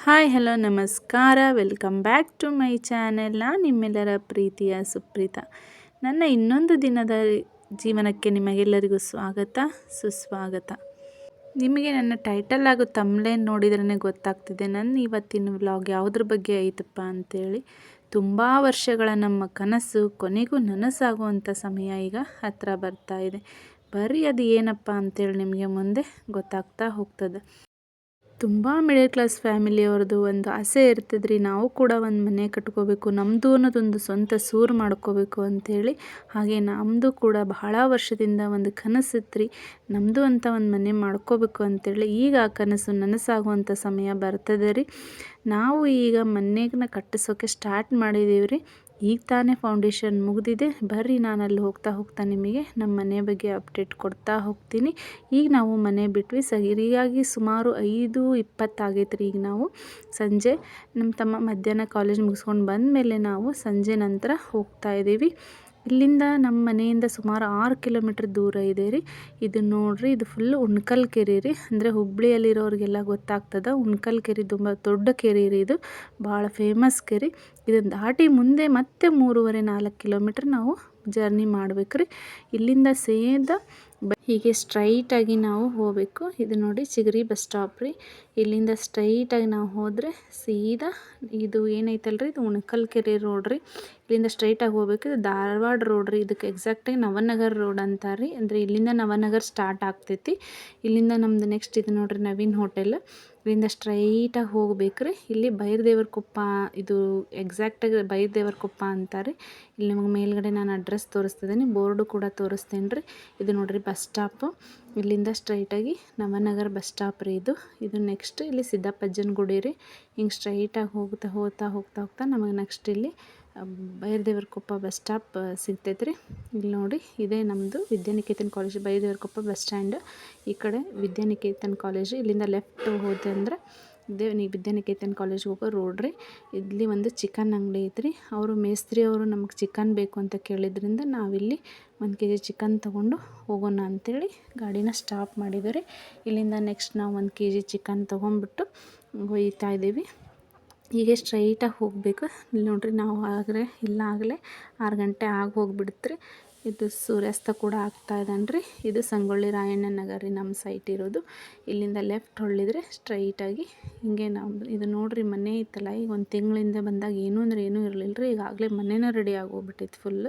Hi, hello, ನಮಸ್ಕಾರ. Welcome back to my channel. ನಾನು ನಿಮ್ಮೆಲ್ಲರ ಪ್ರೀತಿಯ ಸುಪ್ರೀತ. ನನ್ನ ಇನ್ನೊಂದು ದಿನದ ಜೀವನಕ್ಕೆ ನಿಮಗೆಲ್ಲರಿಗೂ ಸ್ವಾಗತ, ಸುಸ್ವಾಗತ. ನಿಮಗೆ ನನ್ನ ಟೈಟಲ್ ಹಾಗೂ ತಮ್ಲೇನ್ ನೋಡಿದ್ರೇ ಗೊತ್ತಾಗ್ತಿದೆ. ನನ್ನ ಇವತ್ತಿನ ವ್ಲಾಗ್ ಯಾವುದ್ರ ಬಗ್ಗೆ ಐತಪ್ಪ ಅಂತೇಳಿ. ತುಂಬ ವರ್ಷಗಳ ನಮ್ಮ ಕನಸು, ಕೊನೆಗೂ ನನಸಾಗುವಂಥ ಸಮಯ ಈಗ ಹತ್ತಿರ ಬರ್ತಾ ಇದೆ. ಬರೀ ಅದು ಏನಪ್ಪ ಅಂತೇಳಿ ನಿಮಗೆ ಮುಂದೆ ಗೊತ್ತಾಗ್ತಾ ಹೋಗ್ತದೆ. ತುಂಬ ಮಿಡಲ್ ಕ್ಲಾಸ್ ಫ್ಯಾಮಿಲಿಯವ್ರದ್ದು ಒಂದು ಆಸೆ ಇರ್ತದೆ ನಾವು ಕೂಡ ಒಂದು ಮನೆ ಕಟ್ಕೋಬೇಕು ನಮ್ಮದು ಅನ್ನೋದೊಂದು ಸ್ವಂತ ಸೂರು ಮಾಡ್ಕೋಬೇಕು ಅಂಥೇಳಿ ಹಾಗೆ ನಮ್ಮದು ಕೂಡ ಬಹಳ ವರ್ಷದಿಂದ ಒಂದು ಕನಸಿತ್ತು ರೀ ನಮ್ಮದು ಅಂತ ಒಂದು ಮನೆ ಮಾಡ್ಕೋಬೇಕು ಅಂತೇಳಿ ಈಗ ಆ ಕನಸು ನನಸಾಗುವಂಥ ಸಮಯ ಬರ್ತದೆ ರೀ. ನಾವು ಈಗ ಮನೆಗನ್ನ ಕಟ್ಟಿಸೋಕೆ ಸ್ಟಾರ್ಟ್ ಮಾಡಿದ್ದೀವಿ ರೀ ಈಗ ತಾನೇ ಫೌಂಡೇಶನ್ ಮುಗಿದಿದೆ. ಬರ್ರಿ ನಾನು ಅಲ್ಲಿ ಹೋಗ್ತಾ ಹೋಗ್ತಾ ನಿಮಗೆ ನಮ್ಮ ಮನೆ ಬಗ್ಗೆ ಅಪ್ಡೇಟ್ ಕೊಡ್ತಾ ಹೋಗ್ತೀನಿ. ಈಗ ನಾವು ಮನೆ ಬಿಟ್ವಿ. ಸರಿಯಾಗಿ ಸುಮಾರು ಐದು ಇಪ್ಪತ್ತಾಗೈತೆ ರೀ ಈಗ ನಾವು. ಸಂಜೆ ನಮ್ಮ ತಮ್ಮ ಮಧ್ಯಾಹ್ನ ಕಾಲೇಜ್ ಮುಗಿಸ್ಕೊಂಡು ಬಂದ ಮೇಲೆ ನಾವು ಸಂಜೆ ನಂತರ ಹೋಗ್ತಾ ಇದ್ದೀವಿ. ಇಲ್ಲಿಂದ ನಮ್ಮ ಮನೆಯಿಂದ ಸುಮಾರು ಆರು ಕಿಲೋಮೀಟ್ರ್ ದೂರ ಇದೆ ರೀ. ಇದು ನೋಡ್ರಿ, ಇದು ಫುಲ್ ಉಣ್ಕಲ್ ಕೆರೆ ರೀ. ಅಂದರೆ ಹುಬ್ಳಿಯಲ್ಲಿರೋರಿಗೆಲ್ಲ ಗೊತ್ತಾಗ್ತದೆ, ಉಣ್ಕಲ್ ಕೆರೆ ತುಂಬ ದೊಡ್ಡ ಕೆರೆ ರೀ ಇದು. ಭಾಳ ಫೇಮಸ್ ಕೆರೆ. ಇದನ್ನು ದಾಟಿ ಮುಂದೆ ಮತ್ತೆ ಮೂರುವರೆ ನಾಲ್ಕು ಕಿಲೋಮೀಟ್ರ್ ನಾವು ಜರ್ನಿ ಮಾಡಬೇಕು ರೀ ಇಲ್ಲಿಂದ ಸೇದ ಹೀಗೆ ಸ್ಟ್ರೈಟಾಗಿ ನಾವು ಹೋಗಬೇಕು. ಇದು ನೋಡಿ ಚಿಗರಿ ಬಸ್ ಸ್ಟಾಪ್ ರೀ. ಇಲ್ಲಿಂದ ಸ್ಟ್ರೈಟಾಗಿ ನಾವು ಹೋದರೆ ಸೀದಾ ಇದು ಏನೈತಲ್ರಿ? ಇದು ಉಣಕಲ್ ಕೆರೆ ರೋಡ್ ರೀ. ಇಲ್ಲಿಂದ ಸ್ಟ್ರೈಟಾಗಿ ಹೋಗ್ಬೇಕು. ಇದು ಧಾರವಾಡ ರೋಡ್ ರೀ. ಇದಕ್ಕೆ ಎಕ್ಸಾಕ್ಟಾಗಿ ನವನಗರ್ ರೋಡ್ ಅಂತಾರೆ ರೀ. ಅಂದರೆ ಇಲ್ಲಿಂದ ನವನಗರ್ ಸ್ಟಾರ್ಟ್ ಆಗ್ತೈತಿ. ಇಲ್ಲಿಂದ ನಮ್ಮದು ನೆಕ್ಸ್ಟ್ ಇದು ನೋಡಿರಿ ನವೀನ್ ಹೋಟೆಲ್ ಇಲ್ಲಿಂದ ಸ್ಟ್ರೈಟಾಗಿ ಹೋಗ್ಬೇಕ್ರಿ. ಇಲ್ಲಿ ಬೈರದೇವರ ಕೊಪ್ಪ, ಇದು ಎಕ್ಸಾಕ್ಟಾಗಿ ಬೈರದೇವರ ಕೊಪ್ಪ ಅಂತಾರೆ. ಇಲ್ಲಿ ನಿಮಗೆ ಮೇಲ್ಗಡೆ ನಾನು ಅಡ್ರೆಸ್ ತೋರಿಸ್ತಿದ್ದೀನಿ ಬೋರ್ಡು ಕೂಡ ತೋರಿಸ್ತೀನಿ ರೀ ಇದು ನೋಡಿರಿ ಬಸ್ ಸ್ಟಾಪು ಇಲ್ಲಿಂದ ಸ್ಟ್ರೈಟಾಗಿ ನವನಗರ ಬಸ್ ಸ್ಟಾಪ್ ರೀ ಇದು. ಇದು ನೆಕ್ಸ್ಟ್ ಇಲ್ಲಿ ಸಿದ್ದಪ್ಪಜ್ಜನ ಗುಡಿ ರೀ. ಹಿಂಗೆ ಸ್ಟ್ರೈಟಾಗಿ ಹೋಗ್ತಾ ಹೋಗ್ತಾ ಹೋಗ್ತಾ ಹೋಗ್ತಾ ನಮಗೆ ನೆಕ್ಸ್ಟ್ ಇಲ್ಲಿ ಬೈರದೇವರ ಕೊಪ್ಪ ಬಸ್ ಸ್ಟಾಪ್ ಸಿಗ್ತೈತೆ ರೀ ಇಲ್ಲಿ ನೋಡಿ, ಇದೇ ನಮ್ಮದು Vidyaniketan college Byradevara Koppa bus stand ಈ ಕಡೆ ವಿದ್ಯಾನಿಕೇತನ್ ಕಾಲೇಜ್ ಇಲ್ಲಿಂದ ಲೆಫ್ಟ್ ಹೋದೆ ಅಂದರೆ ಇದೇ ವಿದ್ಯಾನಿಕೇತನ್ ಕಾಲೇಜ್ಗೆ ಹೋಗೋ ರೋಡ್ ರೀ. ಇಲ್ಲಿ ಒಂದು ಚಿಕನ್ ಅಂಗಡಿ ಐತ್ರಿ. ಅವರು ಮೇಸ್ತ್ರಿ ಅವರು ನಮಗೆ ಚಿಕನ್ ಬೇಕು ಅಂತ ಕೇಳಿದ್ರಿಂದ ನಾವಿಲ್ಲಿ ಒಂದು ಕೆ ಜಿ ಚಿಕನ್ ತೊಗೊಂಡು ಹೋಗೋಣ ಅಂಥೇಳಿ ಗಾಡಿನ ಸ್ಟಾಪ್ ಮಾಡಿದ್ದೀವಿ ಇಲ್ಲಿಂದ ನೆಕ್ಸ್ಟ್ ನಾವು ಒಂದು ಕೆ ಜಿ ಚಿಕನ್ ತೊಗೊಂಡ್ಬಿಟ್ಟು ಒಯ್ತಾ ಇದ್ದೀವಿ. ಹೀಗೆ ಸ್ಟ್ರೈಟಾಗಿ ಹೋಗಬೇಕು. ಇಲ್ಲಿ ನೋಡಿರಿ ನಾವು ಆಗಲೇ ಇಲ್ಲ ಆಗಲೇ ಆರು ಗಂಟೆ ಆಗಿ ಹೋಗಿಬಿಡ್ತ್ರಿ. ಇದು ಸೂರ್ಯಾಸ್ತ ಕೂಡ ಆಗ್ತಾ ರೀ ಇದು ಸಂಗೊಳ್ಳಿ ರಾಯಣ್ಣ ನಗರ ರೀ ನಮ್ಮ ಸೈಟ್ ಇರೋದು. ಇಲ್ಲಿಂದ ಲೆಫ್ಟ್ ಹೊಳ್ಳಿದ್ರೆ ಸ್ಟ್ರೈಟಾಗಿ ಹಿಂಗೆ ನಾವು ಇದು ನೋಡಿರಿ ಮನೆ ಇತ್ತಲ್ಲ ಈಗ ಒಂದು ತಿಂಗಳಿಂದ ಬಂದಾಗ ಏನು ಅಂದ್ರೆ ಏನೂ ಇರಲಿಲ್ಲ ರೀ ಈಗಾಗಲೇ ಮನೆಯೇ ರೆಡಿ ಆಗೋಗ್ಬಿಟ್ಟಿತ್ತು ಫುಲ್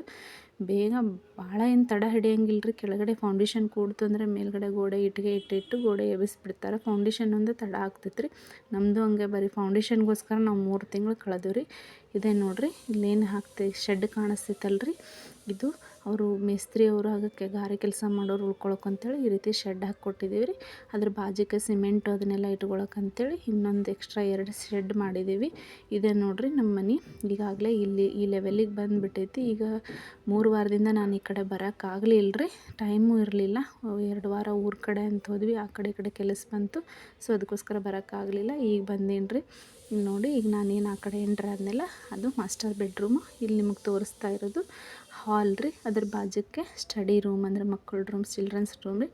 ಬೇಗ ಭಾಳ ಏನು ತಡ ಹಿಡಿಯಂಗಿಲ್ಲ ರೀ ಕೆಳಗಡೆ ಫೌಂಡೇಶನ್ ಕೂಡ್ತು ಅಂದರೆ ಮೇಲ್ಗಡೆ ಗೋಡೆ ಇಟ್ಟಿಗೆ ಇಟ್ಟಿಟ್ಟು ಗೋಡೆ ಎಬ್ಬಿಸ್ಬಿಡ್ತಾರೆ. ಫೌಂಡೇಶನ್ ಒಂದು ತಡ ಆಗ್ತೈತೆ ರೀ ನಮ್ಮದು ಹಂಗೆ ಬರೀ ಫೌಂಡೇಶನ್ಗೋಸ್ಕರ ನಾವು ಮೂರು ತಿಂಗಳು ಕಳೆದೀವಿ ಇದೇ ನೋಡಿರಿ. ಇಲ್ಲೇನು ಹಾಕ್ತೆ ಶೆಡ್ ಕಾಣಿಸ್ತೈತಲ್ರಿ. ಇದು ಅವರು ಮೇಸ್ತ್ರಿ ಅವರು ಆಗಕ್ಕೆ ಗಾರೆ ಕೆಲಸ ಮಾಡೋರು ಉಳ್ಕೊಳಕ್ಕೆ ಅಂತೇಳಿ ಈ ರೀತಿ ಶೆಡ್ ಹಾಕ್ಕೊಟ್ಟಿದ್ದೀವಿ ರೀ ಅದ್ರ ಬಾಜಿಗೆ ಸಿಮೆಂಟ್ ಅದನ್ನೆಲ್ಲ ಇಟ್ಕೊಳಕ್ಕೆ ಅಂತೇಳಿ ಇನ್ನೊಂದು ಎಕ್ಸ್ಟ್ರಾ ಎರಡು ಶೆಡ್ ಮಾಡಿದ್ದೀವಿ ಇದೆ ನೋಡಿರಿ ನಮ್ಮ ಮನೆ. ಈಗಾಗಲೇ ಇಲ್ಲಿ ಈ ಲೆವೆಲಿಗೆ ಬಂದುಬಿಟ್ಟೈತಿ. ಈಗ ಮೂರು ವಾರದಿಂದ ನಾನು ಈ ಕಡೆ ಬರೋಕ್ಕಾಗಲಿಲ್ಲ ರೀ ಟೈಮು ಇರಲಿಲ್ಲ. ಎರಡು ವಾರ ಊರ ಕಡೆ ಅಂತ ಹೋದ್ವಿ. ಆ ಕಡೆ ಈ ಕಡೆ ಕೆಲಸ ಬಂತು. ಸೊ ಅದಕ್ಕೋಸ್ಕರ ಬರೋಕ್ಕಾಗಲಿಲ್ಲ ಈಗ ಬಂದೇನು ರೀ ನೋಡಿ, ಈಗ ನಾನೇನು ಆ ಕಡೆ ಎಂಟ್ರ್ ಆದನೆಲ್ಲ ಅದು ಮಾಸ್ಟರ್ ಬೆಡ್ರೂಮು. ಇಲ್ಲಿ ನಿಮಗೆ ತೋರಿಸ್ತಾ ಇರೋದು ಹಾಲ್ ರೀ. ಅದ್ರ ಬಾಜಕ್ಕೆ ಸ್ಟಡಿ ರೂಮ್ ಅಂದರೆ ಮಕ್ಕಳ ರೂಮ್, ಚಿಲ್ಡ್ರನ್ಸ್ ರೂಮ್ ರೀ.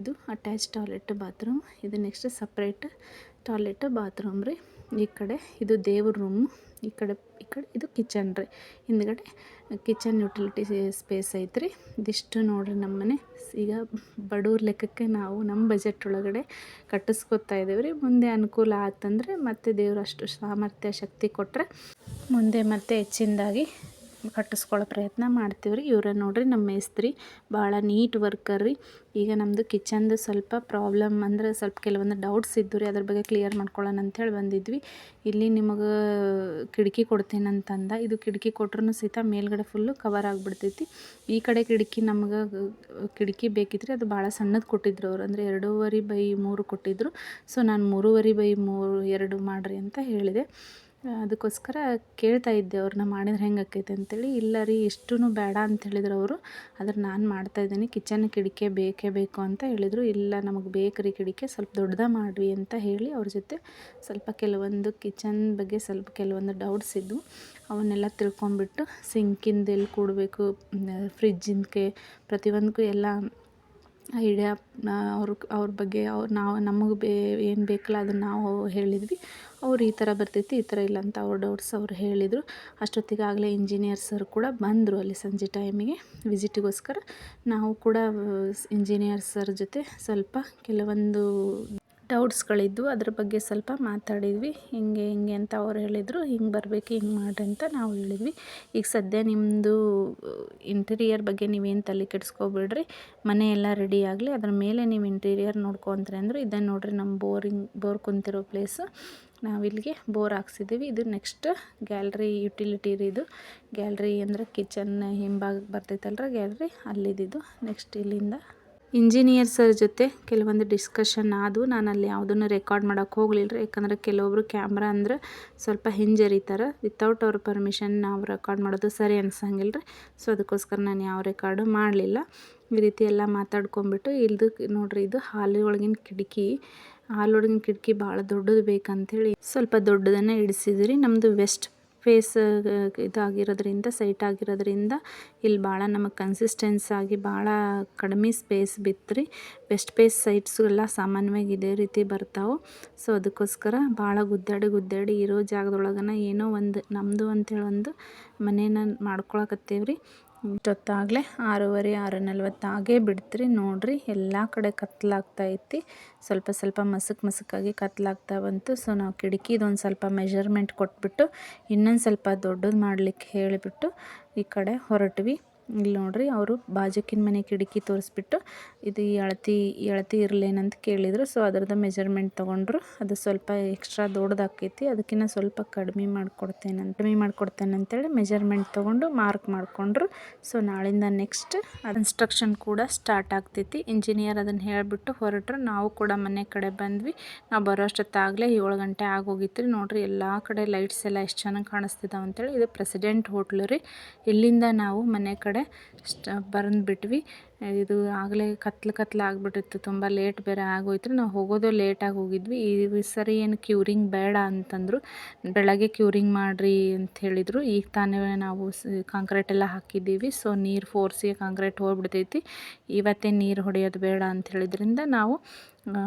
ಇದು ಅಟ್ಯಾಚ್ ಟಾಯ್ಲೆಟ್ ಬಾತ್ರೂಮ್. ಇದು ನೆಕ್ಸ್ಟ್ ಸಪ್ರೇಟ್ ಟಾಯ್ಲೆಟ್ ಬಾತ್ರೂಮ್ ರೀ. ಈ ಕಡೆ ಇದು ದೇವ್ರ ರೂಮು. ಈ ಕಡೆ ಈ ಕಡೆ, ಇದು ಕಿಚನ್ ರೀ. ಹಿಂದ್ಗಡೆ ಕಿಚನ್ ಯುಟಿಲಿಟಿ ಸ್ಪೇಸ್ ಐತ್ರಿ. ಇದಿಷ್ಟು ನೋಡಿರಿ ನಮ್ಮ ಮನೆ ಈಗ ಬಡವ್ರ ಲೆಕ್ಕಕ್ಕೆ ನಾವು ನಮ್ಮ ಬಜೆಟ್ ಒಳಗಡೆ ಕಟ್ಟಿಸ್ಕೊತಾ ಇದ್ದೀವಿ ರೀ ಮುಂದೆ ಅನುಕೂಲ ಆತಂದರೆ ಮತ್ತೆ ದೇವರಷ್ಟು ಸಾಮರ್ಥ್ಯ, ಶಕ್ತಿ ಕೊಟ್ಟರೆ ಮುಂದೆ ಮತ್ತೆ ಹೆಚ್ಚಿನದಾಗಿ ಕಟ್ಟಿಸ್ಕೊಳ್ಳೋ ಪ್ರಯತ್ನ ಮಾಡ್ತೀವಿ ರೀ. ಇವರೇ ನೋಡಿರಿ ನಮ್ಮ ಮೇಸ್ತ್ರಿ ಭಾಳ ನೀಟ್ ವರ್ಕರ್ ರೀ. ಈಗ ನಮ್ಮದು ಕಿಚನ್ದು ಸ್ವಲ್ಪ ಪ್ರಾಬ್ಲಮ್ ಅಂದರೆ ಸ್ವಲ್ಪ ಕೆಲವೊಂದು ಡೌಟ್ಸ್ ಇದ್ದು ರೀ. ಅದ್ರ ಬಗ್ಗೆ ಕ್ಲಿಯರ್ ಮಾಡ್ಕೊಳ್ಳೋಣ ಅಂಥೇಳಿ ಬಂದಿದ್ವಿ. ಇಲ್ಲಿ ನಿಮಗೆ ಕಿಟಕಿ ಕೊಡ್ತೇನಂತಂದ ಇದು ಕಿಟಕಿ ಕೊಟ್ರೂ ಸಹಿತ ಮೇಲ್ಗಡೆ ಫುಲ್ಲು ಕವರ್ ಆಗಿಬಿಡ್ತೈತಿ. ಈ ಕಡೆ ಕಿಟಕಿ ನಮ್ಗೆ ಕಿಟಕಿ ಬೇಕಿತ್ತು ಅದು ಭಾಳ ಸಣ್ಣದು ಕೊಟ್ಟಿದ್ರು ಅವ್ರು. ಅಂದರೆ ಎರಡೂವರೆ ಬೈ ಮೂರು ಕೊಟ್ಟಿದ್ದರು ಸೊ ನಾನು ಮೂರುವರೆ ಬೈ ಮೂರು ಎರಡು ಮಾಡಿರಿ ಅಂತ ಹೇಳಿದೆ. ಅದಕ್ಕೋಸ್ಕರ ಕೇಳ್ತಾ ಇದ್ದೆ, ಅವ್ರನ್ನ ಮಾಡಿದ್ರೆ ಹೆಂಗೆ ಆಕೈತೆ ಅಂತೇಳಿ. ಇಲ್ಲ ರೀ ಇಷ್ಟೂ ಬೇಡ ಅಂತ ಹೇಳಿದ್ರು ಅವರು. ಆದ್ರೆ ನಾನು ಮಾಡ್ತಾಯಿದ್ದೀನಿ ಕಿಚನ್ ಕಿಡಿಕೆ ಬೇಕೇ ಬೇಕು ಅಂತ ಹೇಳಿದರು. ಇಲ್ಲ, ನಮಗೆ ಬೇಕು ರೀ ಕಿಡಿಕೆ, ಸ್ವಲ್ಪ ದೊಡ್ಡದ ಮಾಡಿರಿ ಅಂತ ಹೇಳಿ ಅವ್ರ ಜೊತೆ ಸ್ವಲ್ಪ ಕೆಲವೊಂದು ಕಿಚನ್ ಬಗ್ಗೆ ಸ್ವಲ್ಪ ಕೆಲವೊಂದು ಡೌಟ್ಸ್ ಇದ್ದವು ಅವನ್ನೆಲ್ಲ ತಿಳ್ಕೊಂಬಿಟ್ಟು ಸಿಂಕಿಂದ ಎಲ್ಲಿ ಕೂಡಬೇಕು ಫ್ರಿಜ್ಜಿಂದಕ್ಕೆ ಪ್ರತಿಯೊಂದಕ್ಕೂ ಎಲ್ಲ ಐಡಿಯಾ ಅವ್ರ ಅವ್ರ ಬಗ್ಗೆ ಅವ್ರು ನಾವು, ನಮಗೆ ಬೇ, ಏನು ಬೇಕಲ್ಲ ಅದನ್ನು ನಾವು ಹೇಳಿದ್ವಿ. ಅವ್ರು ಈ ಥರ ಬರ್ತೈತಿ, ಈ ಥರ ಇಲ್ಲ ಅಂತ ಅವ್ರ ಡೌಟ್ಸ್ ಅವ್ರು ಹೇಳಿದರು. ಅಷ್ಟೊತ್ತಿಗಾಗಲೇ ಇಂಜಿನಿಯರ್ ಸರ್ ಕೂಡ ಬಂದರು ಅಲ್ಲಿ ಸಂಜೆ ಟೈಮಿಗೆ ವಿಸಿಟಿಗೋಸ್ಕರ ನಾವು ಕೂಡ ಇಂಜಿನಿಯರ್ ಸರ್ ಜೊತೆ ಸ್ವಲ್ಪ ಕೆಲವೊಂದು ಡೌಟ್ಸ್ಗಳಿದ್ವು ಅದ್ರ ಬಗ್ಗೆ ಸ್ವಲ್ಪ ಮಾತಾಡಿದ್ವಿ. ಹಿಂಗೆ ಹಿಂಗೆ ಅಂತ ಅವ್ರು ಹೇಳಿದರು, ಹಿಂಗೆ ಬರಬೇಕು, ಹಿಂಗೆ ಮಾಡಿರಿ ಅಂತ ನಾವು ಹೇಳಿದ್ವಿ. ಈಗ ಸದ್ಯ ನಿಮ್ಮದು ಇಂಟೀರಿಯರ್ ಬಗ್ಗೆ ನೀವೇನು ತಲೆ ಕೆಡಿಸ್ಕೊಬೇಡ್ರಿ. ಮನೆ ಎಲ್ಲ ರೆಡಿ ಆಗಲಿ, ಅದ್ರ ಮೇಲೆ ನೀವು ಇಂಟೀರಿಯರ್ ನೋಡ್ಕೊತಾರೆ ಅಂದರು ಇದನ್ನು ನೋಡಿರಿ ನಮ್ಮ ಬೋರಿಂಗ್, ಬೋರ್ ಕುಂತಿರೋ ಪ್ಲೇಸು ನಾವಿಲ್ಲಿಗೆ ಬೋರ್ ಹಾಕ್ಸಿದ್ದೀವಿ ಇದು ನೆಕ್ಸ್ಟ್ ಗ್ಯಾಲ್ರಿ ಯುಟಿಲಿಟಿ ಇದು. ಗ್ಯಾಲ್ರಿ ಅಂದರೆ ಕಿಚನ್ ಹಿಂಭಾಗ ಬರ್ತೈತಲ್ರ ಗ್ಯಾಲ್ರಿ ಅಲ್ಲಿದ್ದು. ನೆಕ್ಸ್ಟ್ ಇಲ್ಲಿಂದ ಇಂಜಿನಿಯರ್ ಸರ್ ಜೊತೆ ಕೆಲವೊಂದು ಡಿಸ್ಕಷನ್ ಆದವು. ನಾನು ಅಲ್ಲಿ ಯಾವುದನ್ನು ರೆಕಾರ್ಡ್ ಮಾಡೋಕ್ಕೆ ಹೋಗಲಿಲ್ಲ ಯಾಕಂದರೆ ಕೆಲವೊಬ್ಬರು ಕ್ಯಾಮ್ರಾ ಅಂದ್ರೆ ಸ್ವಲ್ಪ ಹಿಂಜರಿತಾರೆ. ವಿತೌಟ್ ಅವ್ರ ಪರ್ಮಿಷನ್ ನಾವು ರೆಕಾರ್ಡ್ ಮಾಡೋದು ಸರಿ ಅನ್ಸಂಗಿಲ್ಲ ರೀ ಸೊ ಅದಕ್ಕೋಸ್ಕರ ನಾನು ಯಾವ ರೆಕಾರ್ಡು ಮಾಡಲಿಲ್ಲ. ಈ ರೀತಿ ಎಲ್ಲ ಮಾತಾಡ್ಕೊಂಬಿಟ್ಟು ಇಲ್ದು ನೋಡ್ರಿ, ಇದು ಹಾಲು ಒಳಗಿನ ಕಿಟಕಿ. ಹಾಲೊಳಗಿನ ಕಿಟಕಿ ಭಾಳ ದೊಡ್ಡದು ಬೇಕಂತೇಳಿ ಸ್ವಲ್ಪ ದೊಡ್ಡದನ್ನೇ ಇಡಿಸಿದ್ರಿ ನಮ್ಮದು ವೆಸ್ಟ್ ಫೇಸ್ ಇದಾಗಿರೋದ್ರಿಂದ ಸೈಟ್ ಆಗಿರೋದ್ರಿಂದ ಇಲ್ಲಿ ಭಾಳ ನಮಗೆ ಕನ್ಸಿಸ್ಟೆನ್ಸ್ ಆಗಿ ಭಾಳ ಕಡಿಮೆ ಸ್ಪೇಸ್ ಬಿತ್ತು ರೀ ವೆಸ್ಟ್ ಫೇಸ್ ಸೈಟ್ಸು ಎಲ್ಲ ಸಾಮಾನ್ಯವಾಗಿ ಇದೇ ರೀತಿ ಬರ್ತಾವೆ. ಸೊ ಅದಕ್ಕೋಸ್ಕರ ಭಾಳ ಗುದ್ದಾಡಿ ಗುದ್ದಾಡಿ ಇರೋ ಜಾಗದೊಳಗನ ಏನೋ ಒಂದು ನಮ್ಮದು ಅಂತೇಳಿ ಒಂದು ಮನೇನ ಮಾಡ್ಕೊಳಕತ್ತೇವೆ ರೀ ಇಷ್ಟೊತ್ತಾಗಲೇ ಆರೂವರೆ ಆರು ನಲ್ವತ್ತು ಆಗೇ ಬಿಡ್ತ್ರಿ. ನೋಡಿರಿ, ಎಲ್ಲ ಕಡೆ ಐತಿ. ಸ್ವಲ್ಪ ಸ್ವಲ್ಪ ಮಸಕ್ ಮಸಕಾಗಿ ಕತ್ತಲಾಗ್ತಾ ಬಂತು. ಸೊ ನಾವು ಕಿಟಕಿದೊಂದು ಸ್ವಲ್ಪ ಮೆಜರ್ಮೆಂಟ್ ಕೊಟ್ಬಿಟ್ಟು ಇನ್ನೊಂದು ಸ್ವಲ್ಪ ದೊಡ್ಡದು ಮಾಡಲಿಕ್ಕೆ ಹೇಳಿಬಿಟ್ಟು ಈ ಕಡೆ ಹೊರಟ್ವಿ. ಇಲ್ಲಿ ನೋಡ್ರಿ ಅವರು ಬಾಜುಕಿನ ಮನೆ ಕಿಟಕಿ ತೋರಿಸ್ಬಿಟ್ಟು ಇದು ಈ ಎಳತಿ ಈ ಅಳತಿ ಇರಲೇನಂತ ಕೇಳಿದರು. ಸೊ ಅದರದ್ದು ಮೆಜರ್ಮೆಂಟ್ ತೊಗೊಂಡ್ರು. ಅದು ಸ್ವಲ್ಪ ಎಕ್ಸ್ಟ್ರಾ ದೊಡ್ಡದಾಕೈತಿ. ಅದಕ್ಕಿಂತ ಸ್ವಲ್ಪ ಕಡಿಮೆ ಮಾಡಿಕೊಡ್ತೇನೆ ಕಡಿಮೆ ಮಾಡಿಕೊಡ್ತೇನೆ ಅಂತೇಳಿ ಮೆಜರ್ಮೆಂಟ್ ತೊಗೊಂಡು ಮಾರ್ಕ್ ಮಾಡಿಕೊಂಡ್ರು. ಸೊ ನಾಳಿಂದ ನೆಕ್ಸ್ಟ್ ಕನ್ಸ್ಟ್ರಕ್ಷನ್ ಕೂಡ ಸ್ಟಾರ್ಟ್ ಆಗ್ತೈತಿ. ಇಂಜಿನಿಯರ್ ಅದನ್ನು ಹೇಳಿಬಿಟ್ಟು ಹೊರಟ್ರು. ನಾವು ಕೂಡ ಮನೆ ಕಡೆ ಬಂದ್ವಿ. ನಾವು ಬರೋ ಅಷ್ಟೊತ್ತಾಗಲೇ ಏಳು ಗಂಟೆ ಆಗೋಗಿತ್ತು ರೀ. ನೋಡಿರಿ ಎಲ್ಲ ಕಡೆ ಲೈಟ್ಸ್ ಎಲ್ಲ ಎಷ್ಟು ಚೆನ್ನಾಗಿ ಕಾಣಿಸ್ತಿದ್ದಾವೆ ಅಂತೇಳಿ. ಇದು ಪ್ರೆಸಿಡೆಂಟ್ ಹೋಟ್ಲು ರೀ. ಇಲ್ಲಿಂದ ನಾವು ಮನೆ ಕಡೆ ಸ್ಟ್ ಬಂದುಬಿಟ್ವಿ. ಇದು ಆಗಲೇ ಕತ್ಲು ಕತ್ಲು ಆಗಿಬಿಟ್ಟಿತ್ತು. ತುಂಬ ಲೇಟ್ ಬೇರೆ ಆಗೋಯ್ತು. ನಾವು ಹೋಗೋದು ಲೇಟಾಗಿ ಹೋಗಿದ್ವಿ. ಈ ಸರಿ ಏನು ಕ್ಯೂರಿಂಗ್ ಬೇಡ ಅಂತಂದರು. ಬೆಳಗ್ಗೆ ಕ್ಯೂರಿಂಗ್ ಮಾಡಿರಿ ಅಂತ ಹೇಳಿದರು. ಈಗ ತಾನೇ ನಾವು ಕಾಂಕ್ರೀಟ್ ಎಲ್ಲ ಹಾಕಿದ್ದೀವಿ. ಸೊ ನೀರು ಫೋರ್ಸಿ ಕಾಂಕ್ರೀಟ್ ಹೋಗ್ಬಿಡ್ತೈತಿ. ಇವತ್ತೇ ನೀರು ಹೊಡೆಯೋದು ಬೇಡ ಅಂತ ಹೇಳಿದ್ರಿಂದ ನಾವು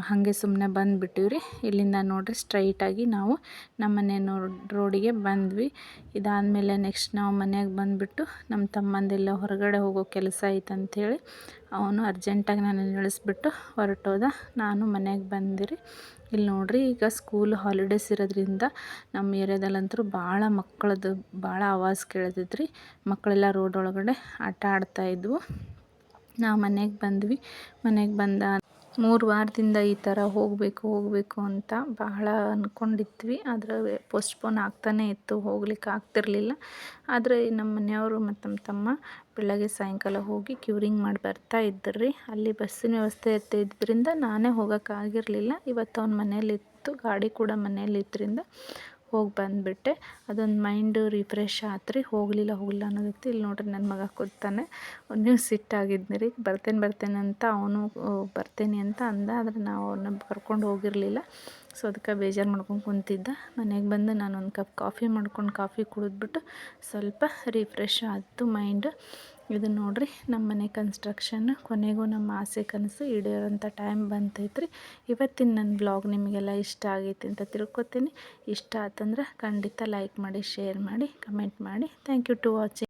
ಹಾಗೆ ಸುಮ್ಮನೆ ಬಂದುಬಿಟ್ಟಿವಿ ರೀ ಇಲ್ಲಿಂದ ನೋಡಿರಿ ಸ್ಟ್ರೈಟಾಗಿ ನಾವು ನಮ್ಮ ಮನೆ ರೋಡಿಗೆ ಬಂದ್ವಿ. ಇದಾದಮೇಲೆ ನೆಕ್ಸ್ಟ್ ನಾವು ಮನೆಗೆ ಬಂದುಬಿಟ್ಟು ನಮ್ಮ ತಮ್ಮಂದೆಲ್ಲ ಹೊರಗಡೆ ಹೋಗೋ ಕೆಲಸ ಐತಂಥೇಳಿ ಅವನು ಅರ್ಜೆಂಟಾಗಿ ನಾನು ಇಳಿಸ್ಬಿಟ್ಟು ಹೊರಟೋದ. ನಾನು ಮನೆಗೆ ಬಂದಿರಿ. ಇಲ್ಲಿ ನೋಡಿರಿ, ಈಗ ಸ್ಕೂಲ್ ಹಾಲಿಡೇಸ್ ಇರೋದ್ರಿಂದ ನಮ್ಮ ಏರಿಯಾದಲ್ಲಂತೂ ಭಾಳ ಮಕ್ಕಳದ್ದು, ಭಾಳ ಆವಾಜ್ ಕೇಳಿದ್ರಿ ಮಕ್ಕಳೆಲ್ಲ ರೋಡ್ ಒಳಗಡೆ ಆಟ ಆಡ್ತಾಯಿದ್ವು ನಾವು ಮನೆಗೆ ಬಂದ್ವಿ. ಮನೆಗೆ ಬಂದ ಮೂರು ವಾರದಿಂದ ಈ ಥರ ಹೋಗಬೇಕು ಹೋಗಬೇಕು ಅಂತ ಬಹಳ ಅಂದ್ಕೊಂಡಿದ್ವಿ ಆದರೆ ಪೋಸ್ಟ್ಪೋನ್ ಆಗ್ತಾನೇ ಇತ್ತು, ಹೋಗ್ಲಿಕ್ಕೆ ಆಗ್ತಿರಲಿಲ್ಲ. ಆದರೆ ನಮ್ಮ ಮನೆಯವರು ಮತ್ತು ನಮ್ಮ ತಮ್ಮ ಬೆಳಗ್ಗೆ ಸಾಯಂಕಾಲ ಹೋಗಿ ಕ್ಯೂರಿಂಗ್ ಮಾಡಿ ಬರ್ತಾ ಇದ್ದರು ರೀ ಅಲ್ಲಿ ಬಸ್ಸಿನ ವ್ಯವಸ್ಥೆ ಇರ್ತಿದ್ದರಿಂದ ನಾನೇ ಹೋಗೋಕ್ಕಾಗಿರಲಿಲ್ಲ. ಇವತ್ತು ಅವ್ನ ಮನೇಲಿತ್ತು, ಗಾಡಿ ಕೂಡ ಮನೇಲಿ ಇದ್ದರಿಂದ ಹೋಗಿ ಬಂದುಬಿಟ್ಟೆ. ಅದೊಂದು ಮೈಂಡು ರಿಫ್ರೆಶ್ ಆತ್ರಿ. ಹೋಗಲಿಲ್ಲ ಹೋಗಲಿಲ್ಲ ಅನ್ನೋದಿತ್ತು ಇಲ್ಲಿ ನೋಡ್ರಿ ನನ್ನ ಮಗ ಕೂತಾನೆ. ನೀವು ಸಿಟ್ಟಾಗಿದ್ನಿ ರೀ ಬರ್ತೇನೆ ಬರ್ತೇನೆ ಅಂತ ಅವನು ಬರ್ತೇನೆ ಅಂತ ಅಂದ. ಆದರೆ ನಾವು ಅವನ್ನ ಕರ್ಕೊಂಡು ಹೋಗಿರಲಿಲ್ಲ. ಸೊ ಅದಕ್ಕೆ ಬೇಜಾರು ಮಾಡ್ಕೊಂಡು ಕುಂತಿದ್ದ. ಮನೆಗೆ ಬಂದು ನಾನು ಒಂದು ಕಪ್ ಕಾಫಿ ಮಾಡ್ಕೊಂಡು ಕಾಫಿ ಕುಡಿದ್ಬಿಟ್ಟು ಸ್ವಲ್ಪ ರಿಫ್ರೆಶ್ ಆಯಿತು ಮೈಂಡ್ ಇದು ನೋಡಿರಿ ನಮ್ಮ ಮನೆ ಕನ್ಸ್ಟ್ರಕ್ಷನ್ ಕೊನೆಗೂ ನಮ್ಮ ಆಸೆ ಕನಸು ಈಡೇರೋಂಥ ಟೈಮ್ ಬಂತೈತ್ರಿ. ಇವತ್ತಿನ ನನ್ನ ಬ್ಲಾಗ್ ನಿಮಗೆಲ್ಲ ಇಷ್ಟ ಆಗೈತಿ ಅಂತ ತಿಳ್ಕೊತೀನಿ. ಇಷ್ಟ ಆತಂದ್ರೆ ಖಂಡಿತ ಲೈಕ್ ಮಾಡಿ ಶೇರ್ ಮಾಡಿ ಕಮೆಂಟ್ ಮಾಡಿ. Thank you to watching